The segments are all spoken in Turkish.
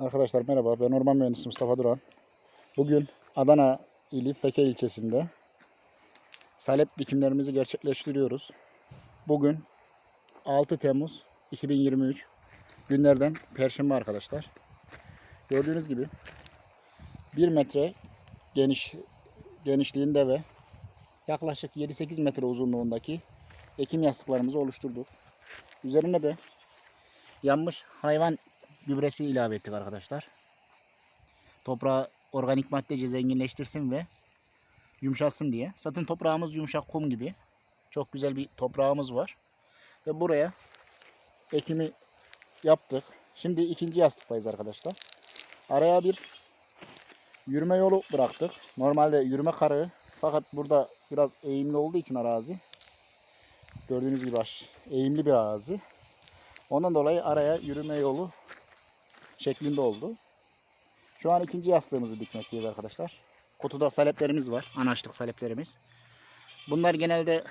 Arkadaşlar merhaba ben orman mühendisi Mustafa Duran. Bugün Adana ili Feke ilçesinde salep dikimlerimizi gerçekleştiriyoruz. Bugün 6 Temmuz 2023 günlerden Perşembe arkadaşlar. Gördüğünüz gibi 1 metre geniş genişliğinde ve yaklaşık 7-8 metre uzunluğundaki ekim yastıklarımızı oluşturduk. Üzerine de yanmış hayvan gübresi ilave ettik arkadaşlar. Toprağı organik maddece zenginleştirsin ve yumuşatsın diye. Zaten toprağımız yumuşak kum gibi. Çok güzel bir toprağımız var. Ve buraya ekimi yaptık. Şimdi ikinci yastıktayız arkadaşlar. Araya bir yürüme yolu bıraktık. Normalde yürüme karığı fakat burada biraz eğimli olduğu için arazi gördüğünüz gibi aş- eğimli bir arazi. Ondan dolayı araya yürüme yolu şeklinde oldu. Şu an ikinci yastığımızı dikmekteyiz arkadaşlar. Kutuda saleplerimiz var. Anaçlık saleplerimiz. Bunlar genelde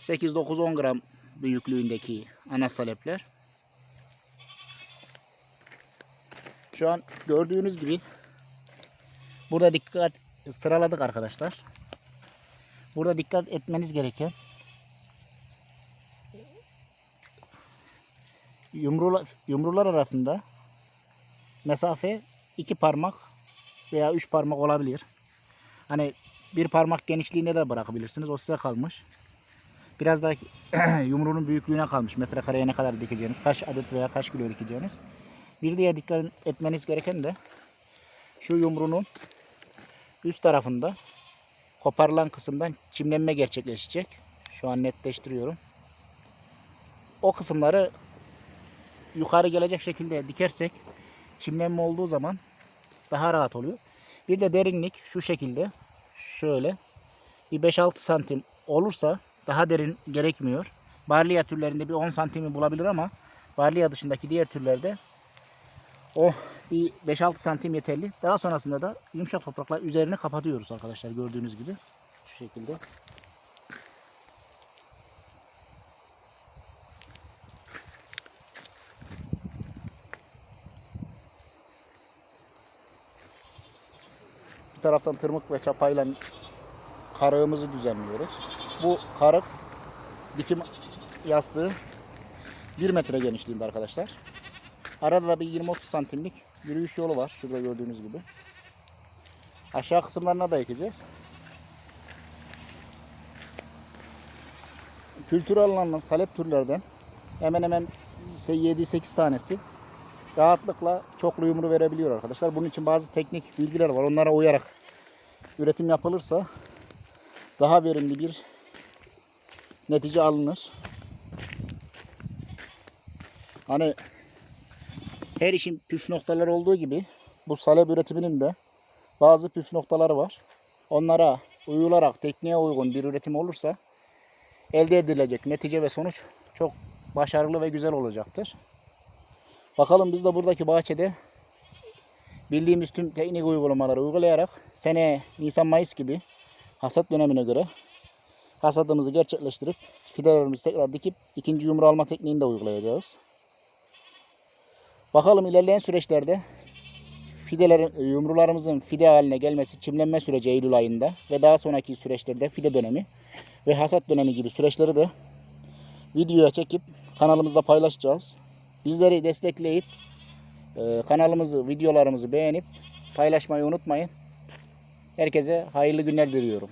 8-9-10 gram büyüklüğündeki ana salepler. Şu an gördüğünüz gibi burada dikkat sıraladık arkadaşlar. Burada dikkat etmeniz gereken yumrular, yumrular arasında mesafe iki parmak veya üç parmak olabilir. Hani bir parmak genişliğinde de bırakabilirsiniz. O size kalmış. Biraz da yumruğun büyüklüğüne kalmış. Metrekareye ne kadar dikeceğiniz, kaç adet veya kaç kilo dikeceğiniz. Bir diğer dikkat etmeniz gereken de şu yumruğun üst tarafında koparılan kısımdan çimlenme gerçekleşecek. Şu an netleştiriyorum. O kısımları yukarı gelecek şekilde dikersek çimlenme olduğu zaman daha rahat oluyor. Bir de derinlik şu şekilde şöyle bir 5-6 santim olursa daha derin gerekmiyor. Barliya türlerinde bir 10 santimi bulabilir ama barliya dışındaki diğer türlerde o bir 5-6 santim yeterli. Daha sonrasında da yumuşak toprakla üzerini kapatıyoruz arkadaşlar gördüğünüz gibi. Şu şekilde. Taraftan tırmık ve çapayla karığımızı düzenliyoruz. Bu karık dikim yastığı 1 metre genişliğinde arkadaşlar. Arada da bir 20-30 santimlik yürüyüş yolu var. Şurada gördüğünüz gibi. Aşağı kısımlarına da ekeceğiz. Kültür alanından salep türlerden hemen hemen 7-8 tanesi rahatlıkla çoklu yumru verebiliyor arkadaşlar. Bunun için bazı teknik bilgiler var. Onlara uyarak üretim yapılırsa daha verimli bir netice alınır. Hani her işin püf noktaları olduğu gibi bu salep üretiminin de bazı püf noktaları var. Onlara uyularak tekniğe uygun bir üretim olursa elde edilecek netice ve sonuç çok başarılı ve güzel olacaktır. Bakalım biz de buradaki bahçede bildiğimiz tüm teknik uygulamaları uygulayarak sene Nisan-Mayıs gibi hasat dönemine göre hasadımızı gerçekleştirip fidelerimizi tekrar dikip ikinci yumru alma tekniğini de uygulayacağız. Bakalım ilerleyen süreçlerde fidelerin, yumrularımızın fide haline gelmesi çimlenme süreci Eylül ayında ve daha sonraki süreçlerde fide dönemi ve hasat dönemi gibi süreçleri de videoya çekip kanalımızda paylaşacağız. Bizleri destekleyip e, kanalımızı, videolarımızı beğenip paylaşmayı unutmayın. Herkese hayırlı günler diliyorum.